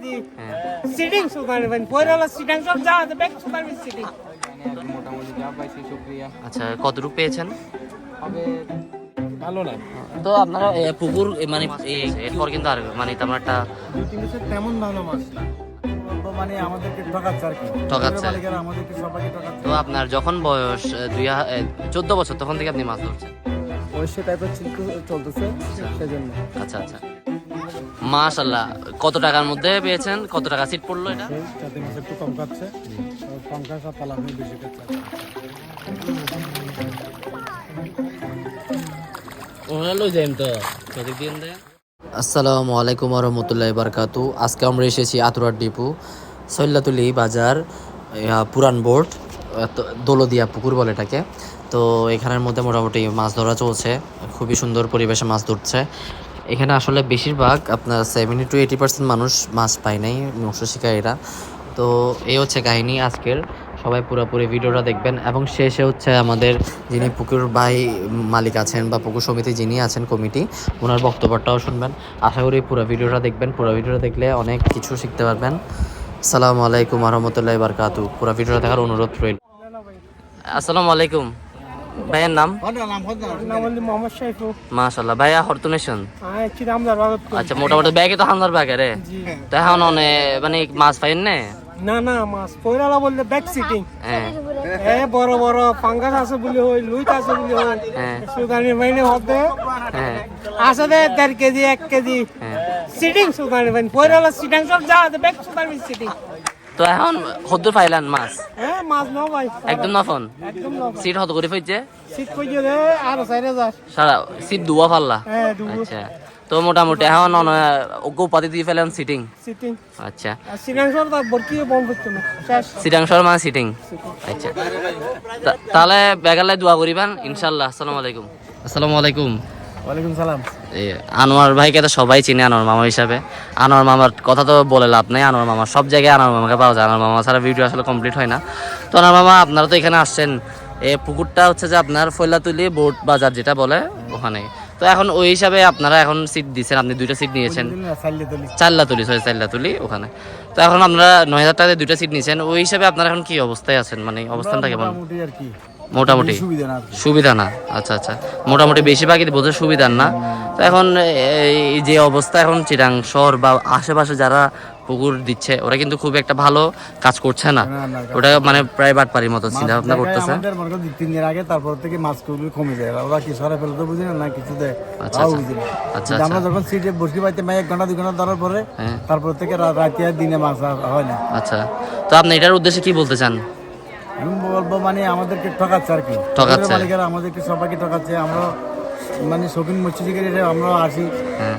হ্যাঁ sitting super পয়লা সিটিং সব যা আছে ব্যাক সুপার সিটিং মোটামুটি যা পাইছি শুক্রিয়া আচ্ছা কতটুকু পেয়েছেন? হবে ভালো না। তো আপনারা পুকুর মানে এরপর কিন্তু আর মানে তেমন একটা তেমন ভালো মাছ না। মানে আমাদেরকে ঠকাচ্ছে আর কি। ঠকাচ্ছে। আমাদেরকে সবাইকে ঠকাচ্ছে। তো আপনার যখন বয়স দুই হা- চোদ্দ বছর তখন থেকে আপনি মাছ ধরছেন? পয়সা টাইপের চলতেছে সেজন্য। আচ্ছা আচ্ছা। মাশাল্লাহ কত টাকার মধ্যে পেয়েছেন? কত টাকা সিট পড়ল এটা? একটু কম খাচ্ছে। কম খাচ্ছে আর তালা বেশি আসসালামু আলাইকুম রহমতুল্লাহ বারকাতু। আজকে আমরা এসেছি আতুরার ডিপু সৈল্লাতুলি বাজার পুরান বোর্ড দোলদিয়া পুকুর বলে এটাকে। তো এখানের মধ্যে মোটামুটি মাছ ধরা চলছে। খুবই সুন্দর পরিবেশে মাছ ধরছে। এখানে আসলে বেশিরভাগ আপনার সেভেন্টি টু এইটি পার্সেন্ট মানুষ মাছ পায় নাই, মৎস্য শিকারীরা। তো এই হচ্ছে কাহিনী আজকের। সবাই পুরোপুরি ভিডিওটা দেখবেন এবং শেষে হচ্ছে আমাদের যিনি পুকুর বাই মালিক আছেন বা পুকুর সমিতি যিনি আছেন কমিটি ওনার বক্তব্যটাও শুনবেন। আশা করি পুরো ভিডিওটা দেখবেন। পুরো ভিডিওটা দেখলে অনেক কিছু শিখতে পারবেন। আসসালামু আলাইকুম রহমতুল্লাহ বারকাতু পুরো ভিডিওটা দেখার অনুরোধ রইল। আসসালামু আলাইকুম। ভাইয়ের নাম? মাশাল্লাহ ভাইয়া হরতুনেশন বাগত আচ্ছা মোটামুটি ব্যাগে তো হামদার ব্যাগে রে। তো এখন মানে মাছ পাইন না? না না মাছ পয়লা বললে ব্যাক সিটিং হ্যাঁ। এ বড় বড় পাঙ্গাস আছে বলে হই লুইট আছে বলে হই হ্যাঁ। সুদানি মাইনে হবে হ্যাঁ। আছে দে দেড় কেজি এক কেজি। হ্যাঁ। সিটিং সুদানি মানে পয়লা সিটিং সব যা আছে ব্যাক সুদানি সিটিং তো এখন হদ্দুর পাইলেন মাছ। হ্যাঁ মাছ নাও ভাই। একদম নফন। একদম নাও সিট হত করে কইছে রে আর হাজার সারা সিট দুয়া ফাল্লা। হ্যাঁ দু আচ্ছা। তো মোটামুটি এখন ওকে উপাধি দিয়ে ফেলেন সিটিং সিটিং আচ্ছা। আর সিটিং সব ভর্তি বন্ধ করতে না? সিটাংশর মানে সিটিং আচ্ছা। তাহলে বেগালে দোয়া করিবেন ইনশাল্লাহ। আসসালামু আলাইকুম। আসসালামু আলাইকুম। ওয়ালাইকুম সালাম। আনোয়ার ভাইকে তো সবাই চিনে আনোয়ার মামা হিসাবে। আনোয়ার মামার কথা তো বলে লাভ নেই আনোয়ার মামা সব জায়গায় আনোয়ার মামাকে পাওয়া যায়। আনোয়ার মামা ছাড়া ভিডিও আসলে কমপ্লিট হয় না। তো আনোয়ার মামা আপনারা তো এখানে আসছেন। এই পুকুরটা হচ্ছে যে আপনার ফৈলাতুলি বোট বাজার যেটা বলে ওখানে। তো এখন ওই হিসাবে আপনারা এখন সিট দিয়েছেন আপনি দুইটা সিট নিয়েছেন। চাল্লা তুলি সরি চাল্লা তুলি ওখানে। তো এখন আপনারা নয় হাজার টাকা দিয়ে দুইটা সিট নিয়েছেন। ওই হিসাবে আপনারা এখন কি অবস্থায় আছেন? মানে অবস্থানটা কেমন আর কি। মোটামুটি। সুবিধা না আচ্ছা আচ্ছা। মোটামুটি বেশিরভাগই বোধহয় সুবিধার না। তো এখন এই যে অবস্থা এখন চিরাং শহর বা আশেপাশে যারা পুকুর দিচ্ছে ওরা কিন্তু খুব একটা ভালো কাজ করছে না। ওটা মানে প্রায় বাটপাড়ির মতো চিন্তা ভাবনা করতেছে। তিন দিন আগে তারপর থেকে মাছ কুগুলো কমে যায়। ওরা কি সরে ফেলতে বুঝি না কিছু দেয়। আচ্ছা, আচ্ছা। বুঝি আচ্ছা, কিন্তু আমরা আচ্ছা। যখন সিটে বসে পাইতে এক ঘণ্টা দুই ঘণ্টা ধরার পরে হ্যাঁ। তারপর থেকে রাতে আর দিনে মাছ হয় না। আচ্ছা। তো আপনি এটার উদ্দেশ্যে কি বলতে চান? আমি বলব মানে আমাদেরকে ঠকাচ্ছে আর কি। ঠকাচ্ছে। মালিকেরা আমাদেরকে সবাইকে ঠকাচ্ছে। আমরা মানে শৌখিন মৎস্য শিকারী আমরা আসি।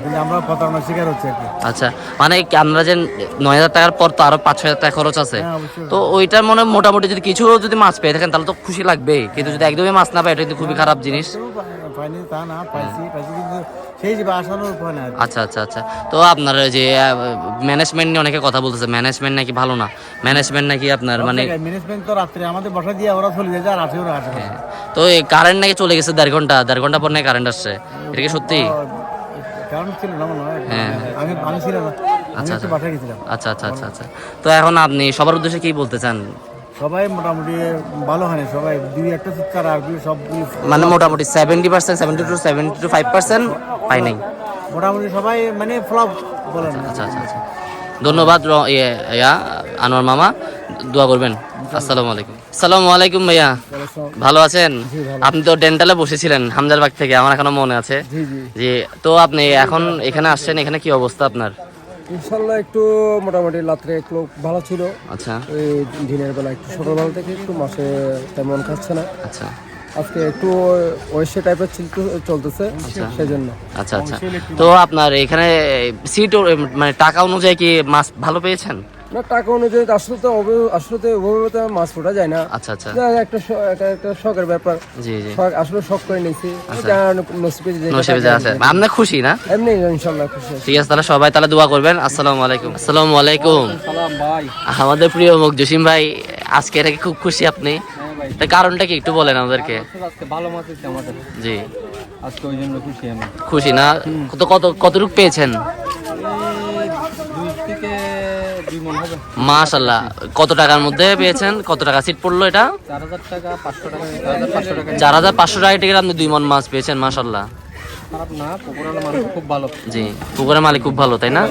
কিন্তু আমরা প্রতারণার শিকার হচ্ছে আর কি। আচ্ছা মানে আপনারা যে নয় হাজার টাকার পর তো আরও পাঁচ হাজার টাকা খরচ আছে? হ্যাঁ তো ওইটার মনে মোটামুটি যদি কিছু যদি মাছ পেয়ে থাকেন তাহলে তো খুশি লাগবে। কিন্তু যদি একদমই মাছ না পায় এটা কিন্তু খুবই খারাপ জিনিস। পাইনি তা না পাইছি পাইছি কিন্তু সেই আর আচ্ছা আচ্ছা আচ্ছা। তো আপনার যে ম্যানেজমেন্ট নিয়ে অনেকে কথা বলতেছে ম্যানেজমেন্ট নাকি ভালো না? ম্যানেজমেন্ট নাকি আপনার মানে ম্যানেজমেন্ট তো রাত্রে আমাদের বসা দিয়ে ওরা চলে যায় আর আসে ওরা আসে তো এই কারেন্ট নাকি চলে গেছে দেড় ঘণ্টা দেড় ঘণ্টা পর নাকি কারেন্ট আসছে? এটা কি সত্যি? কারণ ছিল না মনে হয় হ্যাঁ। আমি আমি ছিলাম আচ্ছা, আচ্ছা। আচ্ছা আচ্ছা আচ্ছা আচ্ছা। তো এখন আপনি সবার উদ্দেশ্যে কি বলতে চান? সবাই মোটামুটি ভালো হয়নি সবাই দুই একটা চিৎকার আর সব মানে মোটামুটি seventy percent seventy two seventy two five percent পাই নাই। মোটামুটি সবাই মানে ফ্লপ বলেন আচ্ছা আচ্ছা আচ্ছা। ধন্যবাদ র- ইয়ে, আনোয়ার মামা। দোয়া করবেন। আসসালামু আলাইকুম। আসসালামু আলাইকুম ভাইয়া। ভালো আছেন? আপনি তো ডেন্টালে বসেছিলেন হামদারবাগ থেকে আমার এখনও মনে আছে। জি তো আপনি এখন এখানে আসছেন এখানে কি অবস্থা আপনার? ইনশাল্লাহ একটু মোটামুটি রাত্রে একটু ভালো ছিল। আচ্ছা। ওই দিনের বেলা একটু সকালবেলা থেকে একটু মাসে তেমন খাচ্ছে না। আচ্ছা। আজকে একটু ওয়েস্টে টাইপের চলতেছে সেজন্য। আচ্ছা আচ্ছা। তো আপনার এখানে সিট মানে টাকা অনুযায়ী কি মাছ ভালো পেয়েছেন? না টাকা অনুযায়ী তো আসলে তো আসলে তো ওভাবে তো মাছ ফোটা যায় না। আচ্ছা আচ্ছা। না, একটা একটা শখের ব্যাপার। জি জি। শখ আসলে শখ করে নিয়েছি। নসিবে যে আছে। আপনি খুশি না? এমনি ইনশাল্লাহ খুশি ঠিক আছে তাহলে সবাই তাহলে দোয়া করবেন। আসসালামু আলাইকুম। আসসালামু আলাইকুম। সালাম ভাই। আমাদের প্রিয় মুখ জসিম ভাই আজকে এটাকে খুব খুশি আপনি। তার কারণটা কি একটু বলেন আমাদেরকে? আজকে ভালো মাছ হচ্ছে আমাদের। জি। আজকে ওই জন্য খুশি আমি। খুশি না? কত কত কতটুকু পেয়েছেন? মাশাল্লাহ কত টাকার মধ্যে পেয়েছেন? কত টাকা সিট পড়ল এটা? চার হাজার পাঁচশো টাকা টিকিট আপনি দুই মন মাছ পেয়েছেন মাশাল্লাহ জি পুকুরের মালিক খুব ভালো তাই না?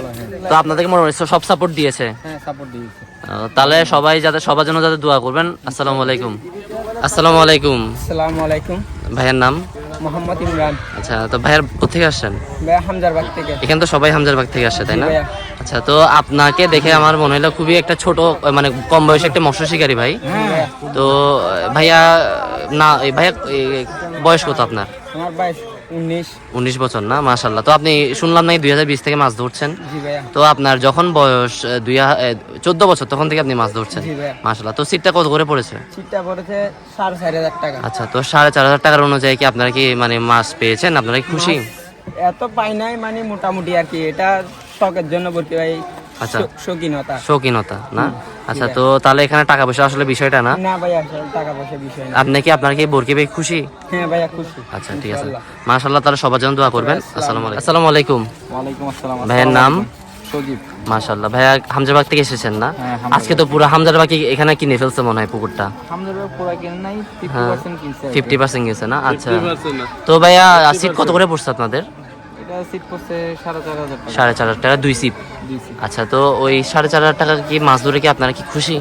তো আপনাদেরকে মোটামুটি সব সাপোর্ট দিয়েছে? হ্যাঁ তাহলে সবাই যাতে সবার জন্য যাতে দোয়া করবেন। আসসালামু আলাইকুম। আসসালামু আলাইকুম। আসসালামু আলাইকুম। ভাইয়ের নাম? মোহাম্মদ ইমরান। আচ্ছা তো ভাইয়ের কোথেকে আসছেন? ভাইয়া হামজারবাগ থেকে। এখানে তো সবাই হামজারবাগ থেকে আসে তাই না? আচ্ছা তো আপনাকে দেখে আমার মনে হলো খুবই একটা ছোট মানে কম বয়সী একটা মৎস্য শিকারী ভাই। তো ভাইয়া না ভাইয়া বয়স কত আপনার? আমার বয়স উনিশ। বছর না? মাশাল্লাহ তো আপনি শুনলাম না দুই হাজার বিশ থেকে মাছ ধরছেন? তো আপনার যখন বয়স দুই চোদ্দ বছর তখন থেকে আপনি মাছ ধরছেন? মাশাল্লাহ তো সিটটা কত করে পড়েছে? সিটটা পড়েছে সাড়ে চার হাজার টাকা। আচ্ছা তো সাড়ে চার হাজার টাকার অনুযায়ী কি আপনারা কি মানে মাছ পেয়েছেন? আপনারা কি খুশি? এত পাই নাই মানে মোটামুটি আর কি। এটা শখের জন্য ভর্তি ভাই আচ্ছা। শৌখিনতা। শৌখিনতা না? আচ্ছা তো তাহলে এখানে টাকা পয়সা আসলে বিষয়টা না? না ভাইয়া আসলে টাকা পয়সা বিষয় না। আপনি কি আপনার কি বরকে পেয়ে খুশি? হ্যাঁ ভাইয়া খুশি। আচ্ছা ঠিক আছে। মাশাল্লাহ তাহলে সবার জন্য দোয়া করবেন। আসসালামু আলাইকুম। আসসালামু আলাইকুম। ওয়ালাইকুম আসসালাম ভাইয়ের নাম? সজীব। মাশাল্লাহ ভাইয়া হামজাবাগ থেকে এসেছেন না? হ্যাঁ, আজকে তো পুরো হামজাবাগ এখানে কিনে ফেলছে মনে হয় পুকুরটা। আমাদের পুরা কিনে নাই ফিফটি হ্যাঁ পার্সেন্ট কিনছে ফিফটি পার্সেন্ট গেছে না? আচ্ছা। তো ভাইয়া সিট কত করে পড়ছে আপনাদের? সিট করছে সাড়ে চার হাজার টাকা। সাড়ে চার হাজার টাকা দুই সিপ দিয়েছি আচ্ছা তো ওই সাড়ে চার হাজার টাকা কি মাছ ধরে কি আপনারা কি খুশি?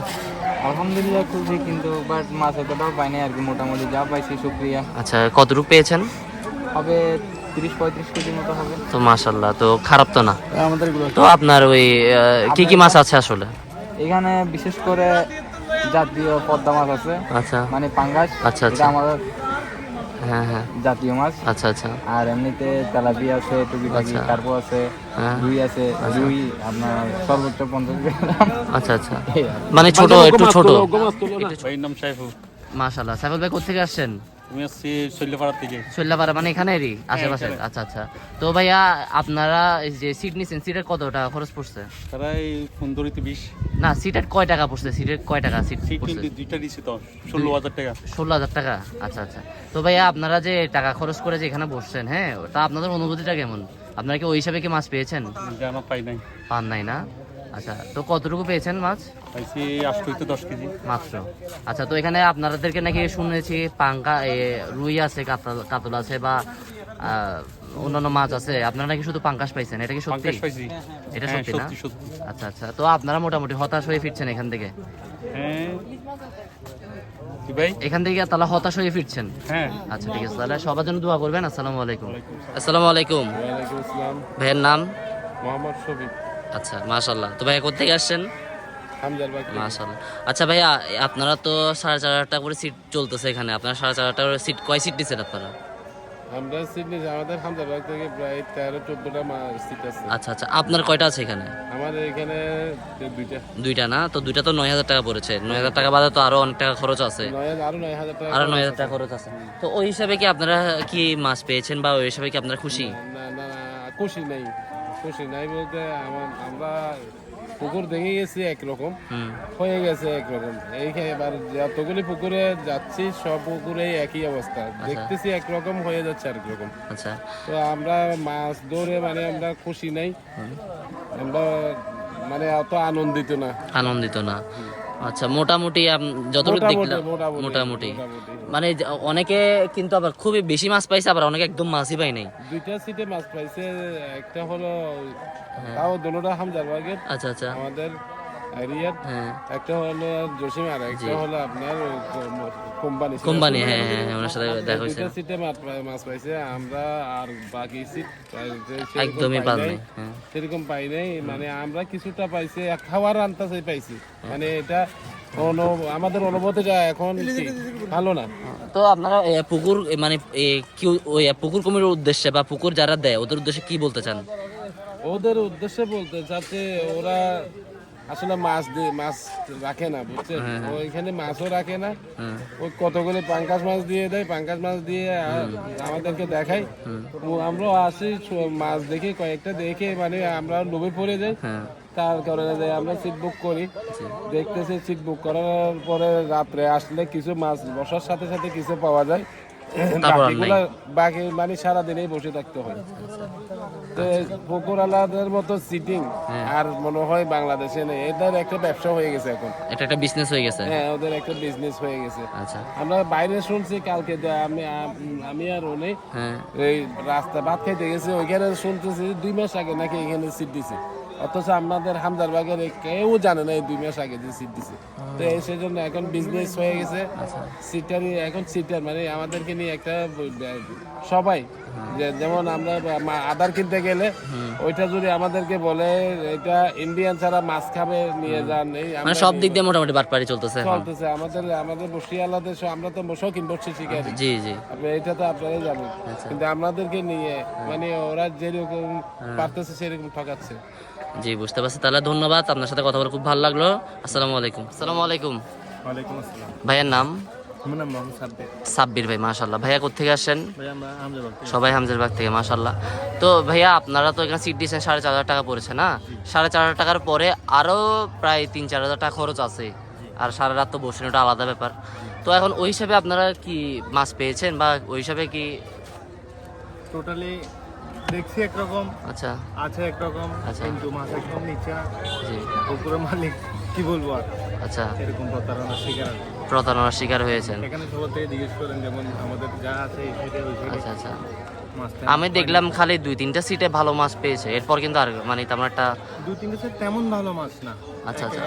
আলহামদুলিল্লাহ খুশি কিন্তু বাট মাছ এতটাও পাই নাই আর কি মোটামুটি যা পাইছি শুক্রিয়া। আচ্ছা কতটুকু পেয়েছেন? হবে তিরিশ পঁয়ত্রিশ কেজির মতো হবে। তো মাশাল্লাহ তো খারাপ তো না? আমাদের তো আপনার ওই কি কি মাছ আছে আসলে? এখানে বিশেষ করে জাতীয় পদ্মা মাছ আছে। আচ্ছা। মানে পাঙ্গাস আচ্ছা, আচ্ছা। এটা আমাদের হ্যাঁ হ্যাঁ। জাতীয় মাছ। আচ্ছা আচ্ছা। আর এমনিতে তেলাপি আছে টুকিটাকি আচ্ছা। কার্পো আছে হ্যাঁ। রুই আছে রুই আপনার সর্বোচ্চ পঞ্চাশ গ্রাম। আচ্ছা আচ্ছা। মানে ছোট একটু ছোট। ভাইয়ের নাম সাইফুল। মাশাল্লাহ সাইফুল ভাই কোথেকে আসছেন? আমি আসছি শৈল্যপাড়ার থেকে শৈলাপাড়া মানে এখানেরই? আশেপাশে আচ্ছা আচ্ছা। তো ভাইয়া আপনারা যে সিট নিছেন সিটের কত টাকা খরচ পড়ছে? বিশ। না সিটের কয় টাকা পড়ছে? সিটের কয় টাকা সিট দুইটা দিছি তো ষোলো হাজার টাকা। ষোলো হাজার টাকা? আচ্ছা আচ্ছা। তো ভাইয়া আপনারা যে টাকা খরচ করে যে এখানে বসছেন হ্যাঁ তা আপনাদের অনুভূতিটা কেমন? আপনারা কি ওই হিসাবে কি মাছ পেয়েছেন? জানা পাই নাই। পান নাই না? আচ্ছা তো কতটুকু পেয়েছেন মাছ? পাইছি দশ কেজি। মাত্র। আচ্ছা তো এখানে আপনাদেরকে নাকি শুনেছি পাঙ্কা রুই আছে কাতল আছে বা অন্যান্য মাছ আছে। আপনারা নাকি শুধু পাঙ্কাশ পাইছেন এটা কি সত্যি? এটা হ্যাঁ, সত্যি না? আচ্ছা আচ্ছা তো আপনারা মোটামুটি হতাশ হয়ে ফিরছেন এখান থেকে? হ্যাঁ। এখান থেকে তাহলে হতাশ হয়ে ফিরছেন? হ্যাঁ। আচ্ছা ঠিক আছে তাহলে সবার জন্য দোয়া করবেন। আসসালামু আলাইকুম। আসসালামু। আলাইকুম। ভাইয়ের নাম? মোহাম্মদ শফিক। আচ্ছা মাশাল্লাহ তো ভাইয়া কোথেকে আসছেন? মাশাল্লাহ আচ্ছা ভাইয়া আপনারা তো সাড়ে চার হাজার টাকা করে সিট চলতেছে এখানে। আপনারা সাড়ে চার হাজার টাকা করে সিট কয় সিট নিচ্ছেন আপনারা? আমরা সিডনি আমাদের হামদারবাগ থেকে প্রায় তেরো চোদ্দটা সিট আছে। আচ্ছা আচ্ছা। আপনার কয়টা আছে এখানে? আমাদের এখানে দুইটা। দুইটা না? তো দুইটা তো নয় হাজার টাকা পড়েছে। নয় হাজার টাকা বাদে তো আরও অনেক টাকা খরচ আছে। নয় হাজার- আরও নয় হাজার টাকা আরও নয় হাজার টাকা খরচ আছে। তো ওই হিসাবে কি আপনারা কি মাছ পেয়েছেন বা ওই হিসাবে কি আপনারা খুশি? না না, খুশি নাই। খুশি নাই বলতে আমার আমরা পুকুর দেখে গেছি একরকম হয়ে গেছে একরকম। এইখানে এবার যতগুলি পুকুরে যাচ্ছি সব পুকুরে একই অবস্থা। দেখতেছি একরকম হয়ে যাচ্ছে আর রকম আচ্ছা। তো আমরা মাছ ধরে মানে আমরা খুশি নাই। আমরা মানে অত আনন্দিত না। আনন্দিত না। আচ্ছা মোটামুটি যতটুকু দেখলাম মোটামুটি। মানে অনেকে কিন্তু আবার খুবই বেশি মাছ পাইছে আবার অনেকে একদম মাছই পাই নাই। দুইটা সিটে মাছ পাইছে একটা হলো তাও দুটোটা হামজারবাগের আচ্ছা আচ্ছা। আমাদের এরিয়ার হ্যাঁ। একটা হলো জসিম আর একটা হলো আপনার কোম্পানি কোম্পানি হ্যাঁ হ্যাঁ হ্যাঁ, ওনার সাথে দেখা হয়েছে সিটে মাছ মাছ পাইছে আমরা আর বাকি সিট একদমই পাল নেই। হ্যাঁ। সেরকম পাই নাই মানে আমরা কিছুটা পাইছি খাওয়ার আনতাছে পাইছি। মানে এটা আমাদের অনুভূতিটা এখন ভালো না। তো আপনারা পুকুর মানে কি ওই পুকুর কমিটির উদ্দেশ্যে বা পুকুর যারা দেয় ওদের উদ্দেশ্যে কি বলতে চান? ওদের উদ্দেশ্যে বলতে যাতে ওরা আসলে মাছ দিয়ে মাছ রাখে না বুঝছেন? ওইখানে মাছও রাখে না। হ্যাঁ। ওই কতগুলি পাঙ্কাশ মাছ দিয়ে দেয় পাঙ্কাশ মাছ দিয়ে আমাদেরকে দেখায়। ও আমরাও আসি মাছ দেখে কয়েকটা দেখে মানে আমরা লোভে পড়ে যাই। হ্যাঁ। তার কারণে যে আমরা সিট বুক করি। দেখতেছি সিট বুক করার পরে রাত্রে আসলে কিছু মাছ বসার সাথে সাথে কিছু পাওয়া যায়। বাকিগুলা বাকি মানে সারাদিনেই বসে থাকতে হয়। তো মতো সিটিং হ্যাঁ। আর মনে হয় বাংলাদেশে নেই। এদের একটা ব্যবসা হয়ে গেছে এখন। এটা একটা বিজনেস হয়ে গেছে? হ্যাঁ ওদের একটা বিজনেস হয়ে গেছে। আচ্ছা। আমরা বাইরে শুনছি কালকে যে আমি আমি আর উনি হ্যাঁ। এই রাস্তা ভাত খাইতে গেছি। ওইখানে শুনতেছি দুই মাস আগে নাকি এখানে সিট দিছে। অথচ আমাদের হামদারবাগের এই কেউ জানে না এই দুই মাস আগে যে সিট দিছে। তো এই সেজন্য এখন বিজনেস হয়ে গেছে। সিটারই এখন সিটার মানে আমাদেরকে নিয়ে একটা সবাই যেমন আমরা আধার কিনতে গেলে ওইটা যদি আমাদেরকে বলে এটা ইন্ডিয়ান ছাড়া মাছ খাবে নিয়ে যান। এই মানে সব দিক দিয়ে মোটামুটি বাটপাড়ি চলতেছে চলতেছে। আমাদের আমাদের বসিয়ালাদের আমরা তো শৌখিন বসছি শিকারি। জি জি। আপনি এটা তো আপনারাই জানেন। কিন্তু আমাদেরকে নিয়ে মানে ওরা যেরকম পারতেছে সেরকম ঠকাচ্ছে। জি বুঝতে পারছি। তাহলে ধন্যবাদ আপনার সাথে কথা বলে খুব ভালো লাগল। আসসালামু আলাইকুম। আসসালামু আলাইকুম। ওয়ালাইকুম আসসালাম। ভাইয়ের নাম? সাব্বির। সাব্বির ভাই মাশাল্লাহ ভাইয়া কোথেকে আসেন? ভাই সবাই হামজারবাগ থেকে মাশাল্লাহ তো ভাইয়া আপনারা তো এখানে সিট দিয়েছেন সাড়ে চার হাজার টাকা পড়েছে না? সাড়ে চার হাজার টাকার পরে আরও প্রায় তিন চার হাজার টাকা খরচ আছে। আর সারা রাত তো বসেন ওটা আলাদা ব্যাপার। তো এখন ওই হিসাবে আপনারা কি মাছ পেয়েছেন বা ওই হিসাবে কি টোটালি দেখছি একরকম আচ্ছা। আছে একরকম আচ্ছা। কিন্তু মাছ একদম নিচে। জি। পুকুরের মালিক কি বলব আর? আচ্ছা। এরকম প্রতারণার শিকার প্রতারণার শিকার হয়েছেন। এখানে সবার থেকে জিজ্ঞেস করেন যেমন আমাদের যা আছে আচ্ছা আচ্ছা। আমি দেখলাম খালি দুই তিনটা সিটে ভালো মাছ পেয়েছে। এরপর কিন্তু আর মানে তেমন একটা দু তিনটে set তেমন ভালো মাছ না। আচ্ছা, আচ্ছা।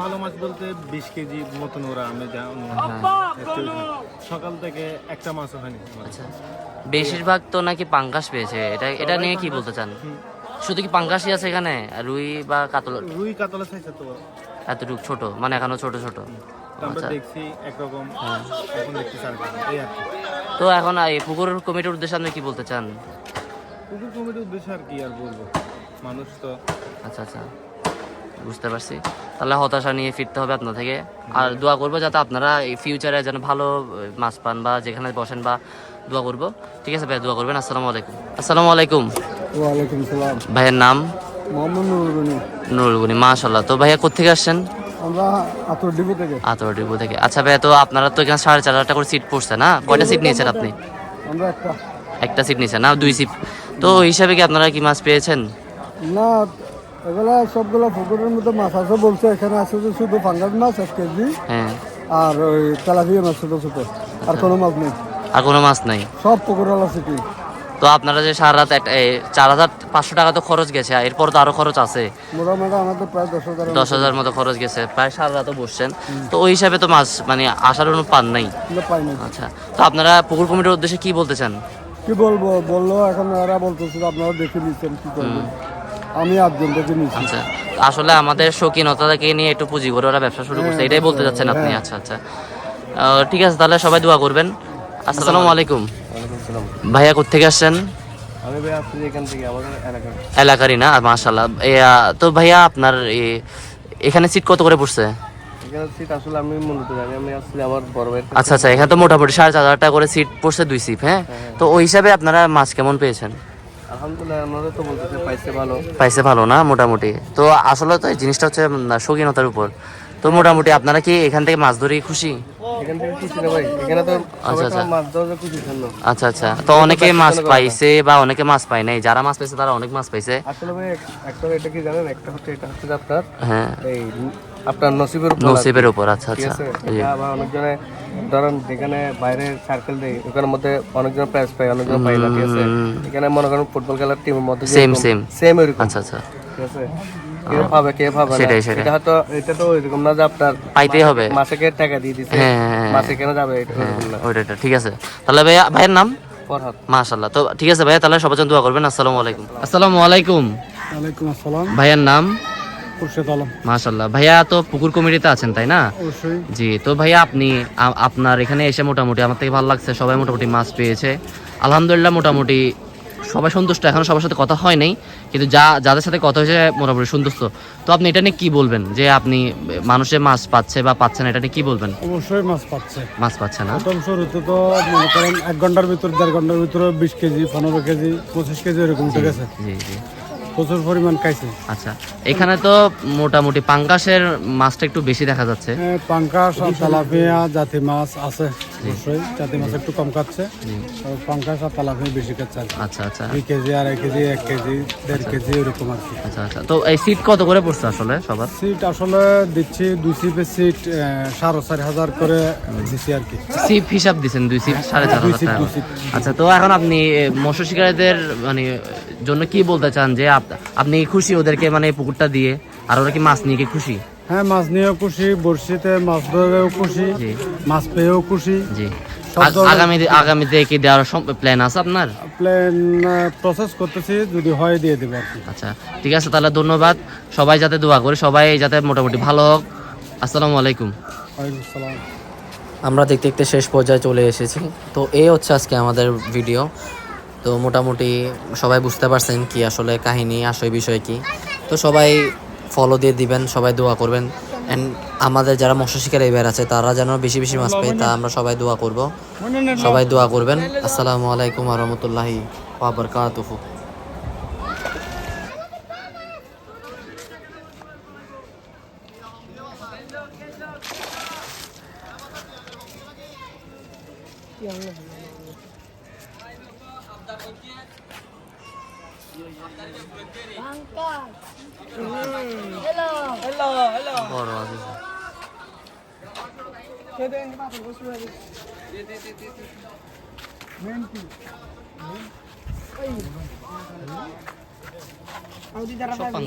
ভালো মাছ বলতে বিশ কেজি মতন ওরা আমি যা অনুমান। করি। সকাল থেকে একটা মাছও হয়নি। আচ্ছা। বেশিরভাগ তো নাকি পাঙ্গাস পেয়েছে। এটা এটা নিয়ে কি বলতে চান? শুধু কি পাঙ্গাসই আছে এখানে? রুই বা কাতল? রুই কাতলা চাইছে তো এতটুকু ছোট? মানে এখনও ছোট ছোট। আমরা আচ্ছা। দেখছি একরকম। হ্যাঁ। এখন দেখছি আর কি। তো এখন এই পুকুর কমিটির উদ্দেশ্যে আপনি কি বলতে চান? পুকুর কমিটির উদ্দেশ্যে আর কি আর বলব। মানুষ তো। আচ্ছা আচ্ছা। বুঝতে পারছি। তাহলে হতাশা নিয়ে ফিরতে হবে আপনার থেকে। আর দোয়া করব যাতে আপনারা এই ফিউচারে যেন ভালো মাছ পান বা যেখানে বসেন বা দোয়া করব। ঠিক আছে ভাই দোয়া করবেন। আসসালামু আলাইকুম। আসসালামু আলাইকুম। ওয়ালাইকুম সালাম। ভাইয়ের নাম? মোহাম্মদ নুরুবনি নুরগুনি মাশাল্লাহ তো ভাইয়া কোথেকে আসছেন? আমরা আতর ডিপু থেকে। আচ্ছা ভাইয়া তো আপনারা তো এখানে সাড়ে চার হাজার করে সিট পড়ছে না? কয়টা সিট নিয়েছেন আপনি? আমরা একটা। একটা সিট নিয়েছেন না দুই সিট তো হিসাবে কি আপনারা কি মাছ পেয়েছেন? না এগুলা সবগুলা পুকুরের মধ্যে মাছ আছে বলছে এখানে আছে যে শুধু মাছ এক কেজি। হ্যাঁ। আর ওই তেলাপিয়া মাছ ছোটো ছোটো। আর কোনো মাছ নেই। আর কোনো মাছ নাই? সব পুকুরওয়ালা সিটি তো আপনারা যে সারা রাত একটা চার হাজার পাঁচশো টাকা তো খরচ গেছে আর এরপর তো আরও খরচ আছে। দশ হাজার মতো খরচ গেছে প্রায় সারা রাতও বসছেন। তো ওই হিসাবে তো মাছ মানে আসার কোনো পান নাই। আচ্ছা তো আপনারা পুকুর কমিটির উদ্দেশ্যে কি বলতে চান? কি বলব? বলল এখন এরা বলতেছে আপনারা দেখে নিচ্ছেন কি করবেন আমি আটজন দেখে নিচ্ছি। আচ্ছা আসলে আমাদের শৌখিনতাকে নিয়ে একটু পুঁজি করে ওরা ব্যবসা শুরু করছে এটাই বলতে চাচ্ছেন আপনি। আচ্ছা আচ্ছা। ঠিক আছে তাহলে সবাই দোয়া করবেন। আসসালামু আলাইকুম। ভাইয়া কোথেকে আসছেন? আমি ভাই আসছি এখান থেকে আমাদের এলাকায় এলাকারই না? মাশাল্লাহ তো ভাইয়া আপনার এখানে সিট কত করে পড়ছে? আচ্ছা আচ্ছা এখানে তো মোটামুটি সাড়ে চার হাজার টাকা করে সিট পড়ছে দুই সিট হ্যাঁ? তো ওই হিসাবে আপনারা মাছ কেমন পেয়েছেন? পাইছে ভালো। না মোটামুটি। তো আসলে তো এই জিনিসটা হচ্ছে শৌখিনতার উপর। তো মোটামুটি আপনারা কি এখান থেকে মাছ ধরে খুশি? আচ্ছা, আচ্ছা। আচ্ছা আচ্ছা। তো অনেকে মাছ পাইছে বা অনেকে মাছ পায় নাই। যারা মাছ পাইছে তারা অনেক মাছ পাইছে। হ্যাঁ। এই আপনার নসিবের উপর নসিবের উপর আচ্ছা আচ্ছা। অনেকজনে ধরেন যেখানে বাইরে সার্কেল দেয় ওখানের মধ্যে অনেকজন প্রাইজ পায় অনেকজন পায় না ঠিক আছে? এখানে মনে করেন ফুটবল খেলার টিমের মধ্যে Same, same. সেম এরকম। আচ্ছা আচ্ছা। ঠিক আছে? কে পাবে কে পাবে সেটাই, সেটাই। এটা হয়তো এটা তো এরকম না যে আপনার পাইতেই হবে। মাসে কে টাকা দিয়ে দিছে। মাসে কেন যাবে? এটা এরকম না। ওইটা ওইটা, ঠিক আছে। তাহলে ভাইয়া ভাইয়ের নাম? ফরহাদ। মাশাল্লাহ তো ঠিক আছে ভাইয়া তাহলে সবার জন্য দোয়া করবেন। আসসালামু আলাইকুম। আসসালামু আলাইকুম। ওয়ালাইকুম আসসালাম। ভাইয়ার নাম? খুরশেদ আলম। মাশাল্লাহ ভাইয়া তো পুকুর কমিটিতে আছেন তাই না? অবশ্যই। জি তো ভাইয়া আপনি আপনার এখানে এসে মোটামুটি আমার থেকে ভালো লাগছে। সবাই মোটামুটি মাছ পেয়েছে। আলহামদুলিল্লাহ মোটামুটি সবাই সন্তুষ্ট এখন সবার সাথে কথা হয় নাই কিন্তু যা যাদের সাথে কথা হয়েছে মোটামুটি সন্তুষ্ট। তো আপনি এটা নিয়ে কি বলবেন? যে আপনি মানুষের মাছ পাচ্ছে বা পাচ্ছে না এটা নিয়ে কি বলবেন? অবশ্যই মাছ পাচ্ছে। মাছ পাচ্ছে না? প্রথম শুরুতে তো মনে করেন এক ঘণ্টার ভিতর দেড় ঘণ্টার ভিতরে বিশ কেজি পনেরো কেজি পঁচিশ কেজি এরকম উঠে গেছে। জি জি। প্রচুর পরিমাণ খাইছে। আচ্ছা এখানে তো মোটামুটি পাঙ্গাসের মাছটা একটু বেশি দেখা যাচ্ছে। পাঙ্কাশ আর তেলাপিয়া জাতি মাছ আছে অবশ্যই জাতি মাছ একটু কম খাচ্ছে। পাঙ্কাশ আর তেলাপিয়া বেশি খাচ্ছে আচ্ছা আচ্ছা। দুই কেজি আড়াই কেজি এক কেজি দেড় কেজি এরকম আর কি। আচ্ছা আচ্ছা। তো এই সিট কত করে পড়ছে আসলে সবার? সিট আসলে দিচ্ছি দুই সিপের সিট সাড়ে চার হাজার করে দিচ্ছি আর কি। সিপ হিসাব দিছেন দুই সিপ সাড়ে চার দুই হাজার। আচ্ছা তো এখন আপনি মৎস্য শিকারীদের মানে জন্য কি বলতে চান যে আপ- আপনি খুশি ওদেরকে মানে পুকুরটা দিয়ে? আর ওরা কি মাছ নিয়ে কি খুশি? হ্যাঁ মাছ নিয়েও খুশি বড়শিতে মাছ ধরেও খুশি জি। মাছ পেয়েও খুশি। জি। সব আগামী আগামীতে কি দেওয়ার প্ল্যান আছে আপনার? প্ল্যান প্রসেস করতেছি যদি হয় দিয়ে দেবো আচ্ছা ঠিক আছে তাহলে ধন্যবাদ। সবাই যাতে দোয়া করি সবাই যাতে মোটামুটি ভালো হোক। আসসালামু আলাইকুম। আমরা দেখতে দেখতে শেষ পর্যায়ে চলে এসেছি। তো এই হচ্ছে আজকে আমাদের ভিডিও তো মোটামুটি সবাই বুঝতে পারছেন কি আসলে কাহিনী, আসলে বিষয় কি। তো সবাই ফলো দিয়ে দিবেন, সবাই দোয়া করবেন। অ্যান্ড আমাদের যারা মৎস্য শিকারী বের আছে, তারা যেন বেশি বেশি মাছ পায়, তা আমরা সবাই দোয়া করব। সবাই দোয়া করবেন। আসসালামু আলাইকুম রহমতুল্লাহি ওয়াবারকাতুহু। Bangkok. Hello. Hello, hello. Boro aja. Apa bos lu aja. Di. Menti. Audi darah. Sopan